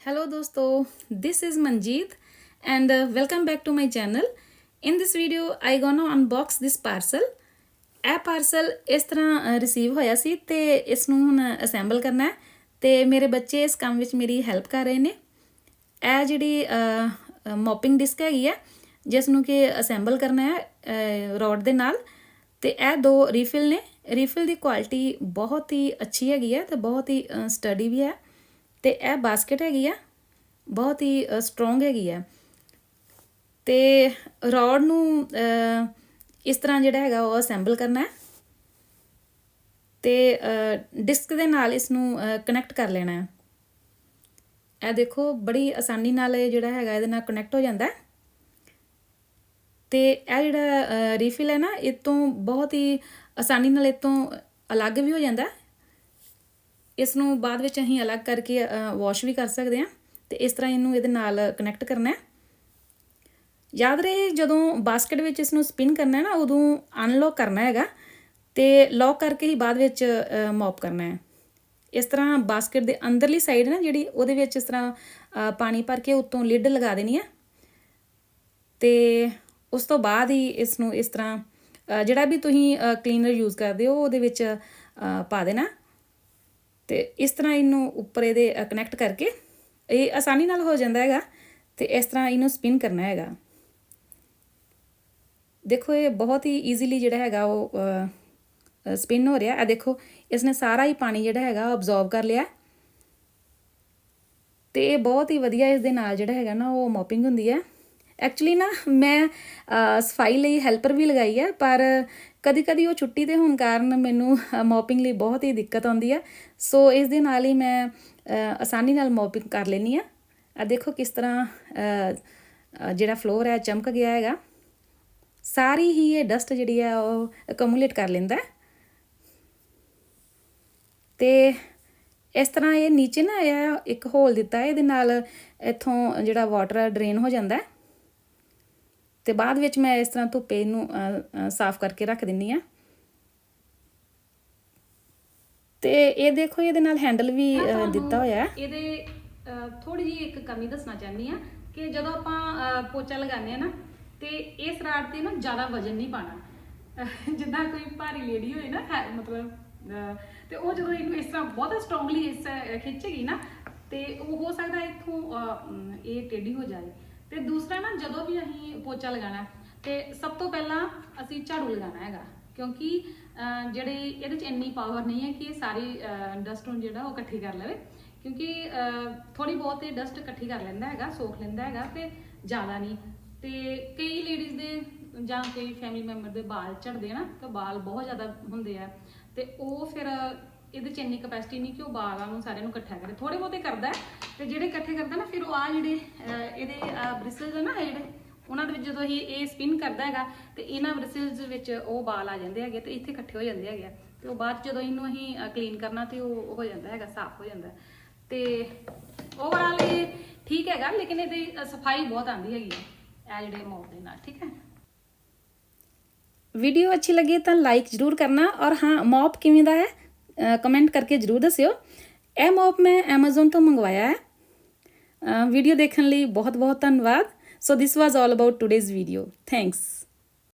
Hello dosto, this is Manjeet and uh, welcome back to my channel. In this video I gonna unbox this parcel. ਇਹ parcel ਇਸ ਤਰ੍ਹਾਂ receive ਹੋਇਆ ਸੀ ਤੇ ਇਸ ਨੂੰ ਹੁਣ ਅਸੈਂਬਲ ਕਰਨਾ ਹੈ ਤੇ ਮੇਰੇ ਬੱਚੇ ਇਸ ਕੰਮ ਵਿੱਚ ਮੇਰੀ ਹੈਲਪ ਕਰ ਰਹੇ ਨੇ ਇਹ ਜਿਹੜੀ ਮੋਪਿੰਗ ਡਿਸਕ ਹੈਗੀ ਹੈ ਜਿਸ ਨੂੰ ਕਿ ਅਸੈਂਬਲ ਕਰਨਾ ਹੈ ਰੋਡ ਦੇ ਨਾਲ ਤੇ ਇਹ ਦੋ ਰੀਫਿਲ ਨੇ ਰੀਫਿਲ ਦੀ ਕੁਆਲਿਟੀ ਬਹੁਤ ਹੀ ਅੱਛੀ ਹੈਗੀ ਹੈ ਤੇ ਬਹੁਤ ਹੀ ਸਟੱਡੀ ਵੀ ਹੈ ਤੇ ਇਹ ਬਾਸਕਟ ਹੈਗੀ ਆ, ਬਹੁਤ ਹੀ ਸਟਰੋਂਗ ਹੈਗੀ ਆ। ਤੇ ਰੋਡ ਨੂੰ ਇਸ ਤਰ੍ਹਾਂ ਜਿਹੜਾ ਹੈਗਾ ਉਹ ਅਸੈਂਬਲ ਕਰਨਾ ਹੈ ਤੇ ਡਿਸਕ ਦੇ ਨਾਲ ਇਸ ਨੂੰ ਕਨੈਕਟ ਕਰ ਲੈਣਾ ਹੈ। ਇਹ ਦੇਖੋ ਬੜੀ ਆਸਾਨੀ ਨਾਲ ਜਿਹੜਾ ਹੈਗਾ ਇਹਦੇ ਨਾਲ ਕਨੈਕਟ ਹੋ ਜਾਂਦਾ ਹੈ। ਤੇ ਇਹ ਜਿਹੜਾ ਰੀਫਿਲ ਹੈ ਨਾ, ਇਹ ਤੋਂ ਬਹੁਤ ਹੀ ਆਸਾਨੀ ਨਾਲ ਇਹ ਤੋਂ ਅਲੱਗ ਵੀ ਹੋ ਜਾਂਦਾ ਇਸ ਨੂੰ ਬਾਅਦ ਵਿੱਚ ਅਸੀਂ ਅਲੱਗ ਕਰਕੇ ਵਾਸ਼ ਵੀ ਕਰ ਸਕਦੇ ਹਾਂ ਤੇ ਇਸ ਤਰ੍ਹਾਂ ਇਹਨੂੰ ਇਹਦੇ ਨਾਲ ਕਨੈਕਟ ਕਰਨਾ ਹੈ। ਯਾਦ ਰਹੇ, ਜਦੋਂ ਬਾਸਕਟ ਵਿੱਚ ਇਸ ਨੂੰ ਸਪਿਨ ਕਰਨਾ ਹੈ ਨਾ, ਉਦੋਂ ਅਨਲੌਕ ਕਰਨਾ ਹੈਗਾ ਤੇ ਲੌਕ ਕਰਕੇ ਹੀ ਬਾਅਦ ਵਿੱਚ ਮੌਪ ਕਰਨਾ ਹੈ। ਇਸ ਤਰ੍ਹਾਂ ਬਾਸਕਟ ਦੇ ਅੰਦਰਲੀ ਸਾਈਡ ਨਾ, ਜਿਹੜੀ ਉਹਦੇ ਵਿੱਚ ਇਸ ਤਰ੍ਹਾਂ ਪਾਣੀ ਭਰ ਕੇ ਉੱਤੋਂ ਲਿਡ ਲਗਾ ਦੇਣੀ ਹੈ। ਤੇ ਉਸ ਤੋਂ ਬਾਅਦ ਹੀ ਇਸ ਨੂੰ ਇਸ ਤਰ੍ਹਾਂ ਜਿਹੜਾ ਵੀ ਤੁਸੀਂ ਕਲੀਨਰ ਯੂਜ਼ ਕਰਦੇ ਹੋ, ਉਹਦੇ ਵਿੱਚ ਪਾ ਦੇਣਾ। ਤੇ ਇਸ ਤਰ੍ਹਾਂ ਇਹਨੂੰ ਉੱਪਰ ਇਹਦੇ ਕਨੈਕਟ ਕਰਕੇ ਇਹ ਆਸਾਨੀ ਨਾਲ ਹੋ ਜਾਂਦਾ ਹੈਗਾ ਤੇ ਇਸ ਤਰ੍ਹਾਂ ਇਹਨੂੰ ਸਪਿਨ ਕਰਨਾ ਹੈਗਾ। ਦੇਖੋ ਇਹ ਬਹੁਤ ਹੀ ਈਜ਼ੀਲੀ ਜਿਹੜਾ ਹੈਗਾ ਉਹ ਸਪਿਨ ਹੋ ਰਿਹਾ। ਆ ਦੇਖੋ ਇਸ ਨੇ ਸਾਰਾ ਹੀ ਪਾਣੀ ਜਿਹੜਾ ਹੈਗਾ ਅਬਜ਼ੌਰਬ ਕਰ ਲਿਆ। ਤੇ ਇਹ ਬਹੁਤ ਹੀ ਵਧੀਆ ਇਸ ਦੇ ਨਾਲ ਜਿਹੜਾ ਹੈਗਾ ਨਾ ਉਹ ਮੋਪਿੰਗ ਹੁੰਦੀ ਹੈ। ਐਕਚੁਅਲੀ ਨਾ ਮੈਂ ਸਫ਼ਾਈ ਲਈ ਹੈਲਪਰ ਵੀ ਲਗਾਈ ਹੈ, ਪਰ ਕਦੀ ਕਦੀ ਉਹ ਛੁੱਟੀ ਤੇ ਹੋਣ ਕਾਰਨ ਮੈਨੂੰ ਮੋਪਿੰਗ ਲਈ ਬਹੁਤ ਹੀ ਦਿੱਕਤ ਆਉਂਦੀ ਹੈ ਸੋ ਇਸ ਦੇ ਨਾਲ ਹੀ ਮੈਂ ਆਸਾਨੀ ਨਾਲ ਮੋਪਿੰਗ ਕਰ ਲੈਣੀ ਆ। ਆ ਦੇਖੋ ਕਿਸ ਤਰ੍ਹਾਂ ਜਿਹੜਾ ਫਲੋਰ ਹੈ ਚਮਕ ਗਿਆ ਹੈਗਾ। ਸਾਰੀ ਹੀ ਇਹ ਡਸਟ ਜਿਹੜੀ ਹੈ ਉਹ ਅਕਮੂਲੇਟ ਕਰ ਲੈਂਦਾ ਹੈ। ਤੇ ਇਸ ਤਰ੍ਹਾਂ ਇਹ ਨੀਚੇ ਨਾ ਆਇਆ, ਇੱਕ ਹੋਲ ਦਿੱਤਾ, ਇਹਦੇ ਨਾਲ ਇੱਥੋਂ ਜਿਹੜਾ ਵਾਟਰ ਡਰੇਨ ਹੋ ਜਾਂਦਾ ਹੈ। ਤੇ ਬਾਅਦ ਵਿੱਚ ਮੈਂ ਇਸ ਤਰ੍ਹਾਂ ਧੁੱਪੇ ਨੂੰ ਅ, ਅ, ਸਾਫ਼ ਕਰਕੇ ਰੱਖ ਦਿੰਨੀ ਆ। ਤੇ ਇਹ ਦੇਖੋ ਇਹਦੇ ਨਾਲ ਹੈਂਡਲ ਵੀ ਦਿੱਤਾ ਹੋਇਆ। ਹੈ ਇਹਦੇ ਥੋੜੀ ਜਿਹੀ ਇੱਕ ਕਮੀ ਦੱਸਣਾ ਚਾਹੁੰਦੀ ਆ ਕਿ ਜਦੋਂ ਆਪਾਂ ਪੋਚਾ ਲਗਾਉਂਦੇ ਆ ਨਾ ਤੇ ਇਸ ਰਾਡ ਤੇ ਨਾ ਜ਼ਿਆਦਾ ਵਜਨ ਨਹੀਂ ਪਾਣਾ ਜਿੱਦਾਂ ਕੋਈ ਭਾਰੀ ਲੇਡੀ ਹੋਏ ਨਾ ਮਤਲਬ ਤੇ ਉਹ ਜਦੋਂ ਇਹਨੂੰ ਇਸ ਤਰ੍ਹਾਂ ਬਹੁਤ ਸਟਰੋਂਗਲੀ ਇਸ ਖਿੱਚੇਗੀ ਨਾ ਤੇ ਉਹ ਹੋ ਸਕਦਾ ਇੱਥੋਂ ਇਹ ਟੇਢੀ ਹੋ ਜਾਏ। ਤੇ ਦੂਸਰਾ ਨਾ ਜਦੋਂ ਵੀ ਅਸੀਂ ਪੋਚਾ ਲਗਾਣਾ ਤੇ ਸਭ ਤੋਂ ਪਹਿਲਾਂ ਅਸੀਂ ਝਾੜੂ ਲਗਾਉਣਾ ਹੈਗਾ। ਕਿਉਂਕਿ ਅਹ, ਜਿਹੜੀ ਇਹਦੇ ਚ ਇੰਨੀ ਪਾਵਰ ਨਹੀਂ ਹੈ ਕਿ ਇਹ ਸਾਰੀ ਡਸਟ ਨੂੰ ਜਿਹੜਾ ਉਹ ਇਕੱਠੀ ਕਰ ਲਵੇ। ਕਿਉਂਕਿ ਥੋੜੀ ਬਹੁਤ ਇਹ ਡਸਟ ਇਕੱਠੀ ਕਰ ਲੈਂਦਾ ਹੈਗਾ ਸੋਖ ਲੈਂਦਾ ਹੈਗਾ ਤੇ ਜ਼ਿਆਦਾ ਨਹੀਂ। ਤੇ ਕਈ ਲੇਡੀਜ਼ ਦੇ ਜਾਂ ਕਈ ਫੈਮਿਲੀ ਮੈਂਬਰ ਦੇ ਵਾਲ ਝੜਦੇ ਨਾ ਤਾਂ ਵਾਲ ਬਹੁਤ ਜ਼ਿਆਦਾ ਹੁੰਦੇ ਆ। ਤੇ ਉਹ ਫਿਰ ਇਹਦੇ ਚ ਇੰਨੀ ਕਪੈਸਿਟੀ ਨਹੀਂ ਕਿ ਉਹ ਬਾਲਾਂ ਨੂੰ ਸਾਰਿਆਂ ਨੂੰ ਇਕੱਠਾ ਕਰੇ। ਥੋੜੇ ਬਹੁਤੇ ਕਰਦਾ ਹੈ, ਤੇ ਜਿਹੜੇ ਇਕੱਠੇ ਕਰਦਾ ਨਾ ਫਿਰ ਉਹ ਆ ਜਿਹੜੇ ਇਹਦੇ ਬ੍ਰਿਸਲਸ ਆ ਨਾ ਇਹ ਜਿਹੜੇ ਉਹਨਾਂ ਦੇ ਵਿੱਚ ਜਦੋਂ ਅਸੀਂ ਇਹ ਸਪਿਨ ਕਰਦਾ ਹੈਗਾ ਤੇ ਇਹਨਾਂ ਬ੍ਰਿਸਲਸ ਵਿੱਚ ਉਹ ਬਾਲ ਆ ਜਾਂਦੇ ਹੈਗੇ ਤੇ ਇੱਥੇ ਇਕੱਠੇ ਹੋ ਜਾਂਦੇ ਹੈਗੇ ਆ। ਤੇ ਉਹ ਬਾਅਦ 'ਚ ਜਦੋਂ ਇਹਨੂੰ ਅਸੀਂ ਕਲੀਨ ਕਰਨਾ ਤੇ ਉਹ ਹੋ ਜਾਂਦਾ ਹੈਗਾ ਸਾਫ਼ ਹੋ ਜਾਂਦਾ। ਤੇ ਓਵਰਆਲ ਇਹ ਠੀਕ ਹੈਗਾ ਲੇਕਿਨ ਇਹਦੀ ਸਫ਼ਾਈ ਬਹੁਤ ਆਂਦੀ ਹੈਗੀ ਹੈ ਇਹ ਜਿਹੜੇ ਮੋਪ ਦੇ ਨਾਲ ਠੀਕ ਹੈ? ਵੀਡੀਓ ਅੱਛੀ ਲੱਗੇ ਤਾਂ ਲਾਈਕ ਜ਼ਰੂਰ ਕਰਨਾ ਔਰ ਹਾਂ ਮੌਪ ਕਿਵੇਂ ਦਾ ਹੈ? ਕਮੈਂਟ ਕਰਕੇ ਜ਼ਰੂਰ ਦੱਸਿਓ। ਇਹ ਮੌਪ ਮੈਂ Amazon ਤੋਂ ਮੰਗਵਾਇਆ ਹੈ। ਵੀਡੀਓ ਦੇਖਣ ਲਈ ਬਹੁਤ ਬਹੁਤ ਧੰਨਵਾਦ। So this was all about today's video thanks